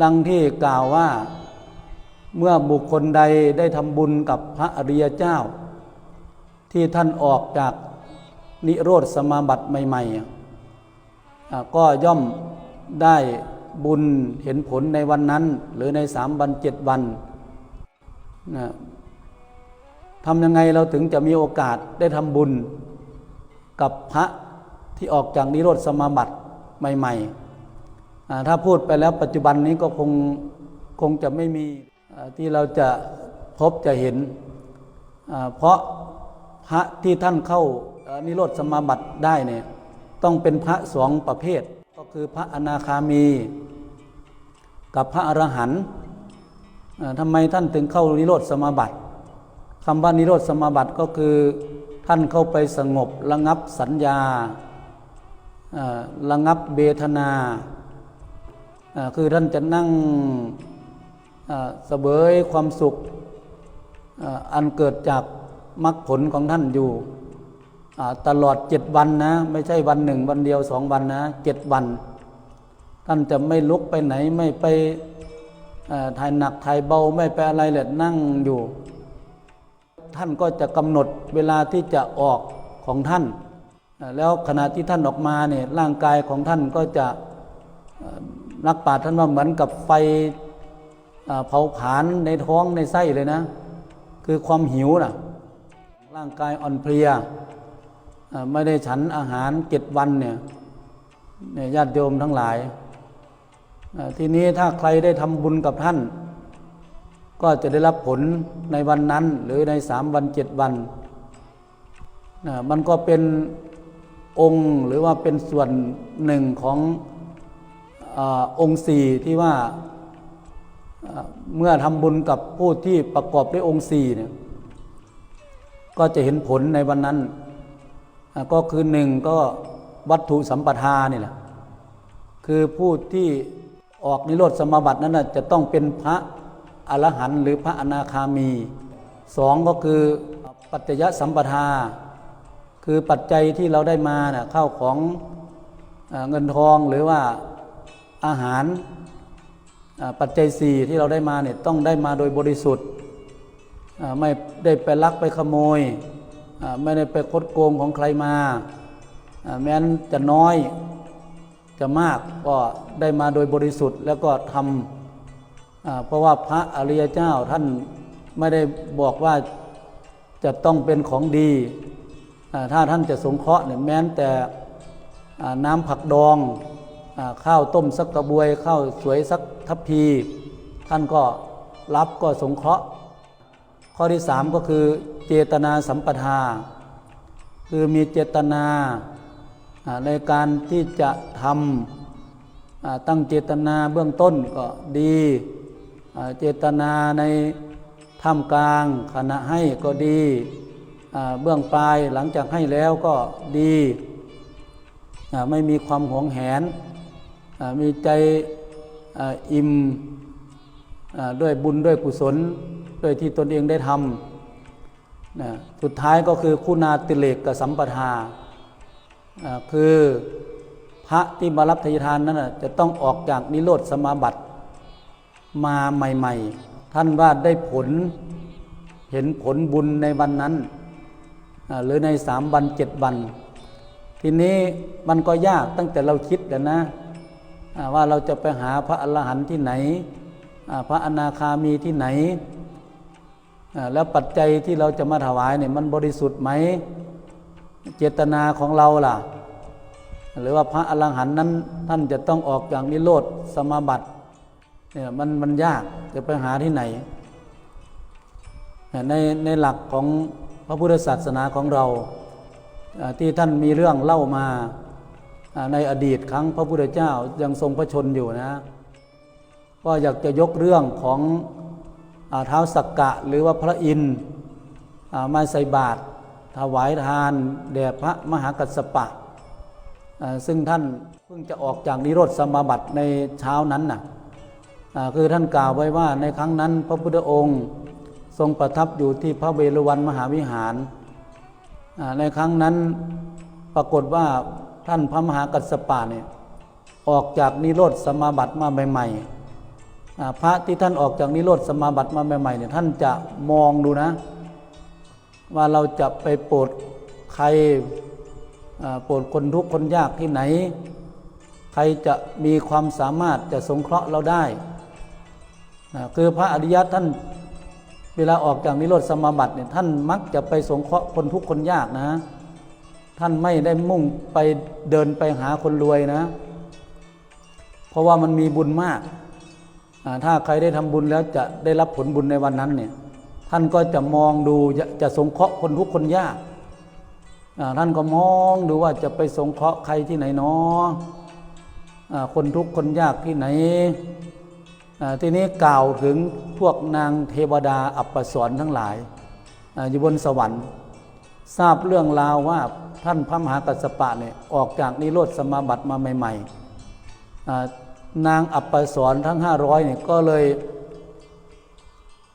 ดังที่กล่าวว่าเมื่อบุคคลใดได้ทำบุญกับพระอริยเจ้า ที่ท่านออกจากนิโรธสมาบัติใหม่ๆ ก็ย่อมได้บุญเห็นผลในวันนั้น หรือในสามวันเจ็ดวันนะทำยังไงเราถึงจะมีโอกาสได้ทำบุญกับพระที่ออกจากนิโรธสมาบัติใหม่ ๆ ถ้าพูดไปแล้วปัจจุบันนี้ก็คงคงจะไม่มีที่เราจะพบจะเห็น เพราะพระที่ท่านเข้านิโรธสมาบัติได้เนี่ยต้องเป็นพระสองประเภท ก็คือพระอนาคามี กับพระอรหันต์ทำไมท่านถึงเข้านิโรธสมาบัติคำว่านิโรธสมาบัติก็คือท่านเข้าไปสงบระงับสัญญาระงับเบทนา คือท่านจะนั่งอ่าเสบยความสุขอันเกิดจากมรรคผลของท่านอยู่ตลอดเจ็ดวันนะ ไม่ใช่วันหนึ่งวันเดียวสองวันนะเจ็ดวัน ท่านจะไม่ลุกไปไหนไม่ไปถ่ายหนักถ่ายเบาไม่ไปอะไรเลยนั่งอยู่ ท่านก็จะกำหนดเวลาที่จะออกของท่าน แล้วขณะที่ท่านออกมาเนี่ยร่างกายของท่านก็จะ นักปราชญ์ท่านว่าเหมือนกับไฟเผาผลาญในท้องในไส้เลยนะ คือความหิวนะร่างกายอ่อนเพลียไม่ได้ฉันอาหารเจ็ดวันเนี่ยเนี่ยญาติโยมทั้งหลาย ทีนี้ถ้าใครได้ทำบุญกับท่าน ก็จะได้รับผลในวันนั้น หรือในสามวันเจ็ดวันมันก็เป็นองค์หรือว่าเป็นส่วนหนึ่งของ อองค์สี่ที่ว่าเมื่อทำบุญกับผู้ที่ประกอบด้วยองค์สี่เนี่ยก็จะเห็นผลในวันนั้น ก็คือหนึ่งก็วัตถุสัมปทานี่แหละคือผู้ที่ออกนิโรธสมบัตินั้นจะต้องเป็นพระอรหันต์หรือพระอนาคามีสองก็คือปัจจยสัมปทา คือปัจจัยที่เราได้มาเนะ่ะเข้าของเงินทองหรือว่า อาหารปัจจัยสี่ที่เราได้มาเนี่ยต้องได้มาโดยบริสุทธิ์ไม่ได้ไปลักไปขโมย ไม่ได้ไปคดโกงของใครมา แม้นจะน้อยจะมากก็ได้มาโดยบริสุทธิ์แล้วก็ทำเพราะว่าพระอริยเจ้าท่านไม่ได้บอกว่าจะต้องเป็นของดี ถ้าท่านจะสงเคราะห์เนี่ยแม้นแต่น้ำผักดอง ข้าวต้มสักกระบวย ข้าวสวยสักทัพพี ท่านก็รับก็สงเคราะห์ ข้อที่สามก็คือเจตนาสัมปทา คือมีเจตนาในการที่จะทำตั้งเจตนาเบื้องต้นก็ดีเจตนาในท่ามกลางขณะให้ก็ดีเบื้องปลายหลังจากให้แล้วก็ดี ไม่มีความหวงแหน มีใจอ,อิ่มด้วยบุญด้วยกุศลด้วยที่ตนเองได้ทำนะสุดท้ายก็คือคุณาติเลกกับสัมปทาคือพระที่มารับทายทานนั้นนะจะต้องออกจากนิโรธสมาบัติมาใหม่ ๆ ท่านว่าได้ผลเห็นผลบุญในวันนั้น หรือในสามวันเจ็ดวัน ทีนี้มันก็ยากตั้งแต่เราคิดแล้วนะ ว่าเราจะไปหาพระอรหันต์ที่ไหน พระอนาคามีที่ไหน แล้วปัจจัยที่เราจะมาถวายเนี่ยมันบริสุทธิ์ไหม เจตนาของเราล่ะ หรือว่าพระอรหันต์นั้นท่านจะต้องออกจากนิโรธสมาบัติเนี่ยมันมันยากจะไปหาที่ไหน ในในหลักของพระพุทธศาสนาของเราที่ท่านมีเรื่องเล่ามา ในอดีตครั้งพระพุทธเจ้ายังทรงพระชนอยู่นะ ก็อยากจะยกเรื่องของเท้าสักกะหรือว่าพระอินทร์มาใส่บาตรถวายทานแด่พระมหากัสสปะ ซึ่งท่านเพิ่งจะออกจากนิโรธสมาบัติในเช้านั้นน่ะอ่าคือท่านกล่าวไว้ว่าในครั้งนั้นพระพุทธองค์ทรงประทับอยู่ที่พระเวรุวันมหาวิหาร ในครั้งนั้นปรากฏว่า ท่านพระมหากัสปะเนี่ยออกจากนิโรธสมาบัติมาใหม่อ่าพระที่ท่านออกจากนิโรธสมาบัติมาใหม่ๆเนี่ยท่านจะมองดูนะ ว่าเราจะไปโปรดใครโปรดคนทุกข์คนยากที่ไหน ใครจะมีความสามารถจะสงเคราะห์เราได้นะคือพระอริยะท่านเวลาออกจากนิโรธสมาบัติเนี่ยท่านมักจะไปสงเคราะห์คนทุกข์คนยากนะ ท่านไม่ได้มุ่งไปเดินไปหาคนรวยนะ เพราะว่ามันมีบุญมาก ถ้าใครได้ทำบุญแล้วจะได้รับผลบุญในวันนั้นเนี่ย ท่านก็จะมองดูจะสงเคราะห์คนทุกคนยาก ท่านก็มองดูว่าจะไปสงเคราะห์ใครที่ไหนเนาะคนทุกคนยากที่ไหน ทีนี้กล่าวถึงพวกนางเทวดาอัปปสรทั้งหลายอยู่บนสวรรค์ทราบเรื่องราวว่า ท่านพระมหากัสสปะเนี่ยออกจากนิโรธสมาบัติมาใหม่ๆนางอัปปสรทั้งห้าร้อยเนี่ยก็เลย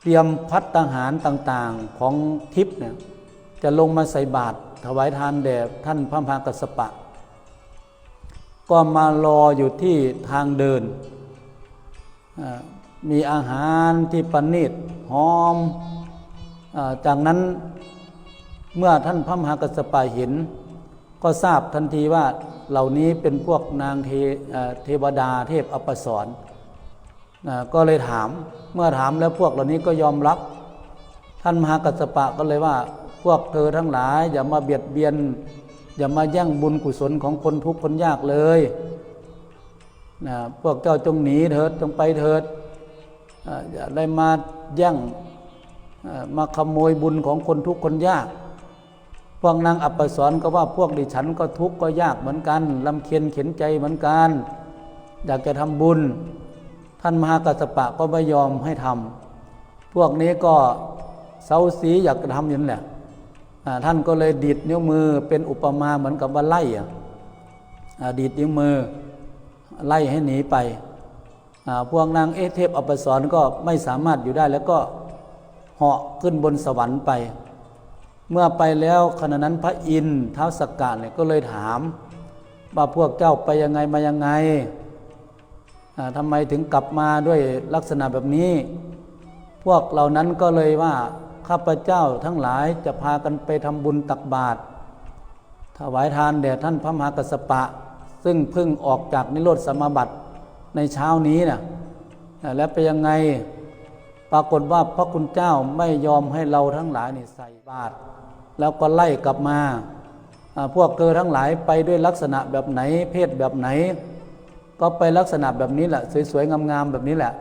เตรียมพัตตาหารต่างๆของทิพย์เนี่ยจะลงมาใส่บาตรถวายทานแด่ท่านพระมหากัสสปะ ก็มารออยู่ที่ทางเดิน มีอาหารที่ประณีตหอมอจากนั้น เมื่อท่านพระมหากัสปะเห็น ก็ทราบทันทีว่าเหล่านี้เป็นพวกนางเทเทวดาเทพอัปปสรก็เลยถามเมื่อถามแล้วพวกเหล่านี้ก็ยอมรับ ท่านมหากัสปะก็เลยว่าพวกเธอทั้งหลาย อย่ามาเบียดเบียน อย่ามาแย่งบุญกุศลของคนทุกข์คนยากเลยนะพวกเจ้าจงหนีเถิดจงไปเถิดอย่าได้มาแย่งมาขโมยบุญของคนทุกข์คนยาก พวกนางอัปปสรก็ว่าพวกดิฉันก็ทุกข์ก็ยากเหมือนกันลำเคียนเข็นใจเหมือนกัน อยากจะทำบุญ ท่านมหากัสปะก็ไม่ยอมให้ทำพวกนี้ก็เซาสีอยากจะทำอย่างนั้นแหละท่านก็เลยดีดนิ้วมือเป็นอุปมาเหมือนกับว่าไล่ดีดนิ้วมือไล่ให้หนีไป พวกนางเอเทพอัปปสรก็ไม่สามารถอยู่ได้แล้วก็เหาะขึ้นบนสวรรค์ไป เมื่อไปแล้วขณะนั้นพระอินทร์ท้าวสกกะเนี่ยก็เลยถาม ว่าพวกเจ้าไปยังไงมายังไงทำไมถึงกลับมาด้วยลักษณะแบบนี้ พวกเหล่านั้นก็เลยว่าข้าพเจ้าทั้งหลายจะพากันไปทำบุญตักบาตรถวายทานแด่ท่านพระมหากัสปะ ซึ่งเพิ่งออกจากนิโรธสมาบัติในเช้านี้นะอ่าแล้วไปยังไง ปรากฏว่าพระคุณเจ้าไม่ยอมให้เราทั้งหลายนี่ใส่บาตรแล้วก็ไล่กลับมาพวกเธอทั้งหลายไปด้วยลักษณะแบบไหน เพศแบบไหน ก็ไปลักษณะแบบนี้แหละ สวยๆงามๆแบบนี้แหละ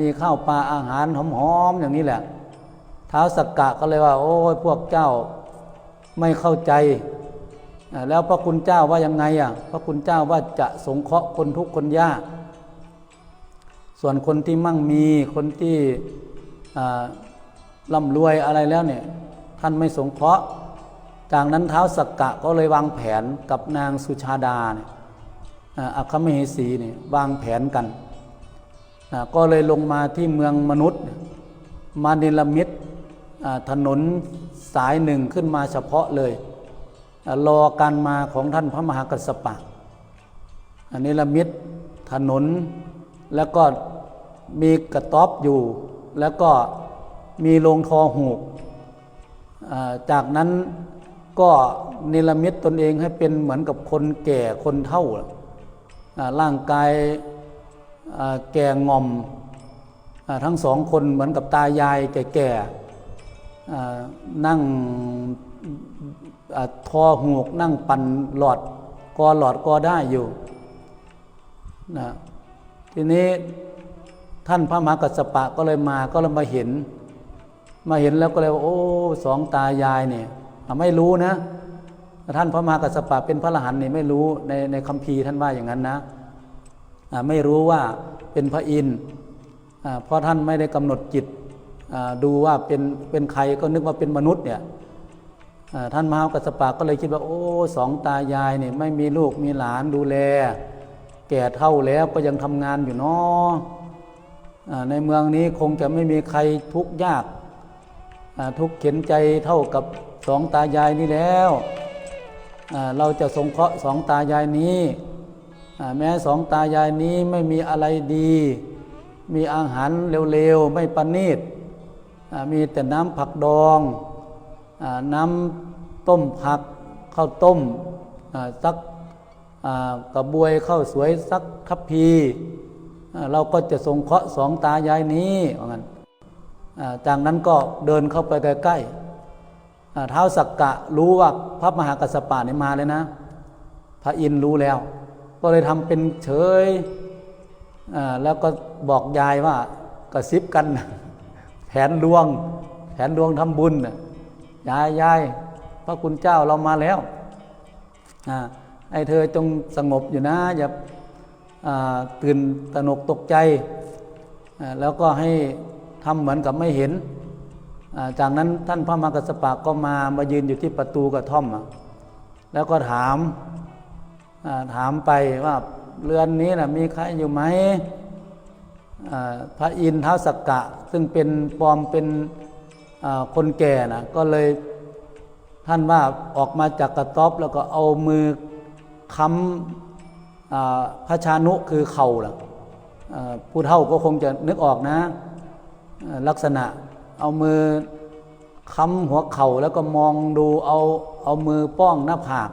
มีข้าวปลาอาหารหอมๆอย่างนี้แหละ เท้าวสักกะก็เลยว่า โอ้ยพวกเจ้าไม่เข้าใจ แล้วพระคุณเจ้าว่ายังไงอะพระคุณเจ้าว่าจะสงเคราะห์คนทุกข์คนยาก ส่วนคนที่มั่งมีคนที่ร่ำรวยอะไรแล้วเนี่ยท่านไม่สงเคราะห์จากนั้นเท้าสักกะก็เลยวางแผนกับนางสุชาดาเนี่ยอัคคมเหสีเนี่ยวางแผนกันก็เลยลงมาที่เมืองมนุษย์ มาเนรมิตถนนสายหนึ่งขึ้นมาเฉพาะเลยรอการมาของท่านพระมหากัสสปะอันลมิตถนน แล้วก็มีกระต๊อบอยู่ แล้วก็มีโรงทอหูก จากนั้นก็เนรมิตตนเองให้เป็นเหมือนกับคนแก่คนเฒ่า ร่างกายแก่งอมอทั้งสองคนเหมือนกับตายายแก่ๆนั่งอทอหูกนั่งปั่นหลอดกอหลอดกอได้อยู่นะ ทีนี้ท่านพระมหากัสสปะก็เลยมาก็เลยมาเห็น มาเห็นแล้วก็เลยว่าโอ้สองตายายเนี่ยไม่รู้นะ ท่านพระมหากัสสปะเป็นพระอรหันต์นี่ไม่รู้ในในคัมภีร์ท่านว่าอย่างนั้นนะไม่รู้ว่าเป็นพระอินทร์เพราะท่านไม่ได้กำหนดจิตดูว่าเป็นเป็นใครก็นึกว่าเป็นมนุษย์เนี่ยท่านมหากัสปะก็เลยคิดว่าโอ้สองตายายเนี่ยไม่มีลูกมีหลานดูแล แก่เท่าแล้วก็ยังทำงานอยู่เนาะในเมืองนี้คงจะไม่มีใครทุกข์ยากทุกข์เข็นใจเท่ากับสองตายายนี่แล้วเราจะสงเคราะห์สองตายายนี้ แม้สองตายายนี้ไม่มีอะไรดี มีอาหารเร็วๆ ไม่ประณีตมีแต่น้ำผักดองอน้ำต้มผักข้าวต้มสัก กระบวยข้าวสวยสักคัพพีเราก็จะสงเคาะสองตายายนี้ว่างั้นจากนั้นก็เดินเข้าไปใกล้ๆเท้าสักกะรู้ว่าพระมหากัสปะนี่มาเลยนะ พระอินทร์รู้แล้ว ก็เลยทำเป็นเฉยแล้วก็บอกยายว่ากระซิบกัน แผนลวง แผนลวงทำบุญยายยายพระคุณเจ้าเรามาแล้วอ่า ให้เธอจงสงบอยู่นะ อย่าตื่นตะหนกตกใจ แล้วก็ให้ทำเหมือนกับไม่เห็น จากนั้นท่านพระมากัสปะก็มามายืนอยู่ที่ประตูกระท่อม แล้วก็ถามถามไปว่าเรือนนี้นะมีใครอยู่ไหมพระอินท้าสักกะ ซึ่งเป็นปลอมเป็นคนแก่นะก็เลยท่านว่าออกมาจากกระต๊อบแล้วก็เอามือ ค้ำพระชานุคือเข่าล่ะอ่าผู้เฒ่าก็คงจะนึกออกนะ ลักษณะเอามือค้ำหัวเข่าแล้วก็มองดูเอาเอามือป้องหน้าผาก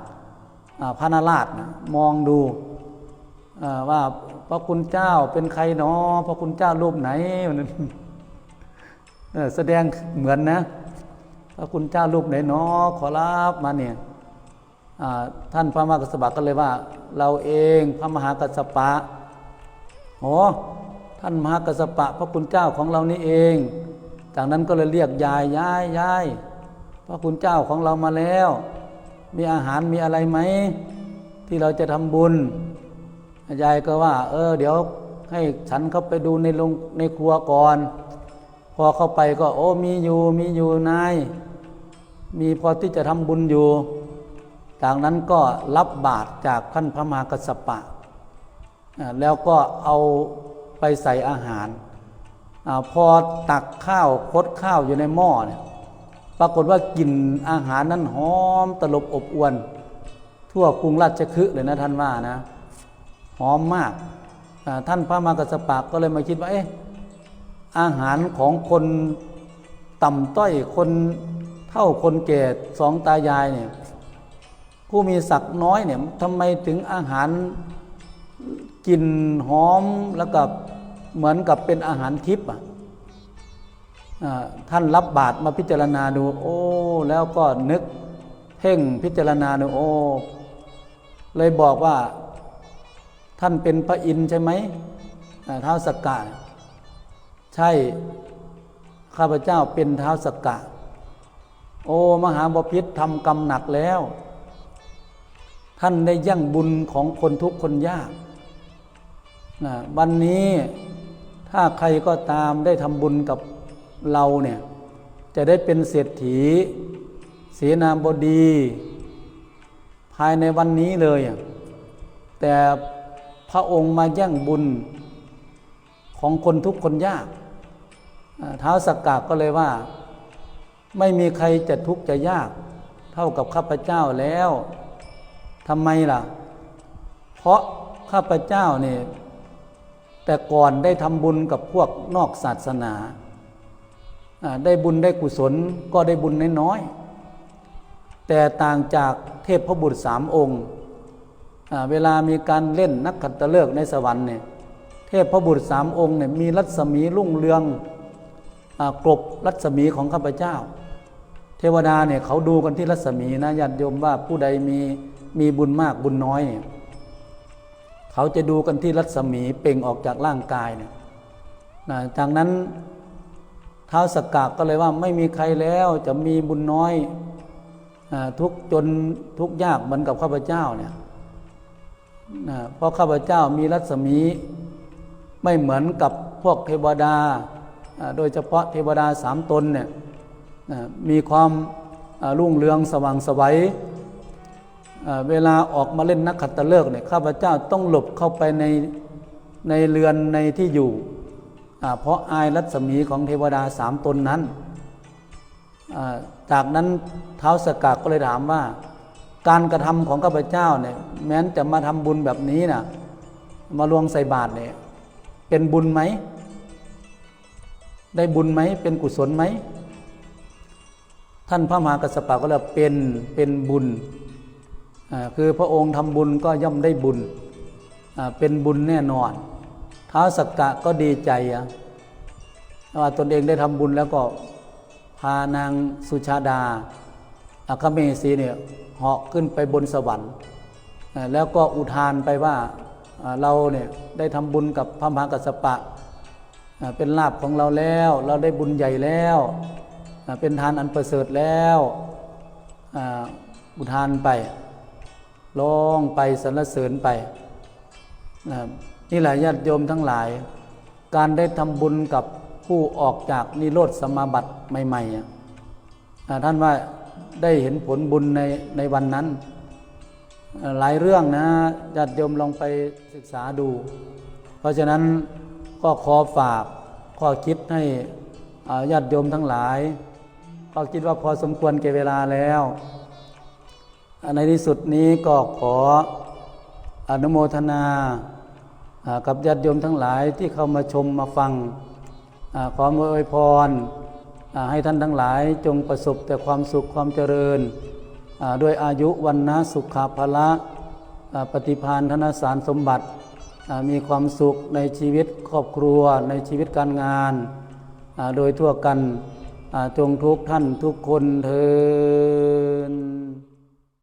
อ่าพระนาราชนะมองดูว่าพระคุณเจ้าเป็นใครเนาะพระคุณเจ้ารูปไหนวันนั้นแสดงเหมือนนะ พระคุณเจ้ารูปไหนเนาะขอรับมาเนี่ย ท่านพระมหากัสสปะก็เลยว่า เราเองพระมหากัสสปะโอ้ท่านมหากัสสปะพระคุณเจ้าของเรานี่เอง จากนั้นก็เลยเรียกยายยายยายพระคุณเจ้าของเรามาแล้ว มีอาหารมีอะไรไหม ที่เราจะทำบุญยายก็ว่า เออ เดี๋ยวให้ฉันเข้าไปดูในโรงในครัวก่อน พอเข้าไปก็ โอ้มีอยู่มีอยู่นายมีพอที่จะทำบุญอยู่ จากนั้นก็รับบาตรจากท่านพระมหากัสสปะ แล้วก็เอาไปใส่อาหารอพอตักข้าวคดข้าวอยู่ในหม้อเนี่ยปรากฏว่ากลิ่นอาหารนั้นหอมตลบอบอวน ทั่วกรุงราชคฤห์เลยนะท่านว่านะหอมมากท่านพระมหากัสสปะก็เลยมาคิดว่าเอ๊ะอาหารของคนต่ำต้อยคนเท่าคนแก่สองตายายเนี่ย ผู้มีศักดิ์น้อยเนี่ยทำไมถึงอาหารกลิ่นหอมแล้วก็เหมือนกับเป็นอาหารทิพย์อะท่านรับบาตรมาพิจารณาดู โอ้ แล้วก็นึกเพ่งพิจารณาดูโอ้ เลยบอกว่าท่านเป็นพระอินทร์ใช่ไหมอ่าท้าวสกกะใช่ข้าพเจ้าเป็นท้าวสกกะ โอ้ มหาบพิษทำกรรมหนักแล้ว ท่านได้ยั่งบุญของคนทุกคนยากนะวันนี้ถ้าใครก็ตามได้ทำบุญกับเราเนี่ยจะได้เป็นเศรษฐี เสนาบดี ภายในวันนี้เลย แต่พระองค์มาแย่งบุญของคนทุกคนยากท้าวสักกะก็เลยว่า ไม่มีใครจะทุกข์จะยาก เท่ากับข้าพเจ้าแล้ว ทำไมล่ะ เพราะข้าพเจ้าเนี่ยแต่ก่อนได้ทำบุญกับพวกนอกศาสนา ได้บุญได้กุศลก็ได้บุญน้อยๆแต่ต่างจากเทพพระบุตรสามองค์ เวลามีการเล่นนักขัตฤกษ์ในสวรรค์เนี่ยเทพพระบุตรสามองค์เนี่ยมีรัศมีรุ่งเรืองอกลบรัศมีของข้าพเจ้า เทวดาเนี่ยเขาดูกันที่รัศมีนะญาติโยมว่าผู้ใดมี มีบุญมากบุญน้อยเนี่ยเขาจะดูกันที่รัศมีเปล่งออกจากร่างกายเนี่ยนะจากนั้นท้าวสกกะก็เลยว่าไม่มีใครแล้วจะมีบุญน้อยอทุกจนทุกยากเหมือนกับข้าพเจ้าเนี่ยนะเพราะข้าพเจ้ามีรัศมีไม่เหมือนกับพวกเทวดา โดยเฉพาะเทวดาสามตนเนี่ยมีความรุ่งเรืองสว่างไสวัย เวลาออกมาเล่นนักขัตฤกษ์เนี่ยข้าพเจ้าต้องหลบเข้าไปในในเรือนในที่อยู่เพราะอายรัศมีของเทวดาสามตนนั้น จากนั้นเท้าสกกัดก็เลยถามว่า การกระทำของข้าพเจ้าเนี่ยแม้นจะมาทำบุญแบบนี้นะมาลวงใส่บาตรเนี่ยเป็นบุญไหม ได้บุญไหมเป็นกุศลไหม ท่านพระมหากัสสปะก็เลยเป็นเป็นบุญ คือพระองค์ทำบุญก็ย่อมได้บุญเป็นบุญแน่นอนท้าสักกะก็ดีใจว่าตนเองได้ทำบุญแล้วก็พานางสุชาดาอัคเมสีเนี่ยเหาะขึ้นไปบนสวรรค์ แล้วก็อุทานไปว่าเราเนี่ยได้ทำบุญกับพระมหากัสปะ เป็นลาภของเราแล้ว เราได้บุญใหญ่แล้ว เป็นทานอันประเสริฐแล้วอุทานไป ร้องไปสรรเสริญไปนะนี่แหละญาติโยมทั้งหลาย การได้ทำบุญกับผู้ออกจากนิโรธสมาบัติใหม่ๆท่านว่าได้เห็นผลบุญในในวันนั้น หลายเรื่องนะญาติโยมลองไปศึกษาดู เพราะฉะนั้นก็ขอฝากข้อคิดให้ญาติโยมทั้งหลายก็คิดว่าพอสมควรแก่เวลาแล้ว ในที่สุดนี้ก็ขออนุโมทนากับญาติโยมทั้งหลายที่เข้ามาชมมาฟังอขออวยพรให้ท่านทั้งหลายจงประสบแต่ความสุขความเจริญด้วยอายุวันนะสุขาภละปฏิพานธนสารสมบัติมีความสุขในชีวิตครอบครัวในชีวิตการงาน โดยทั่วกันจงทุกท่านทุกคนเทิน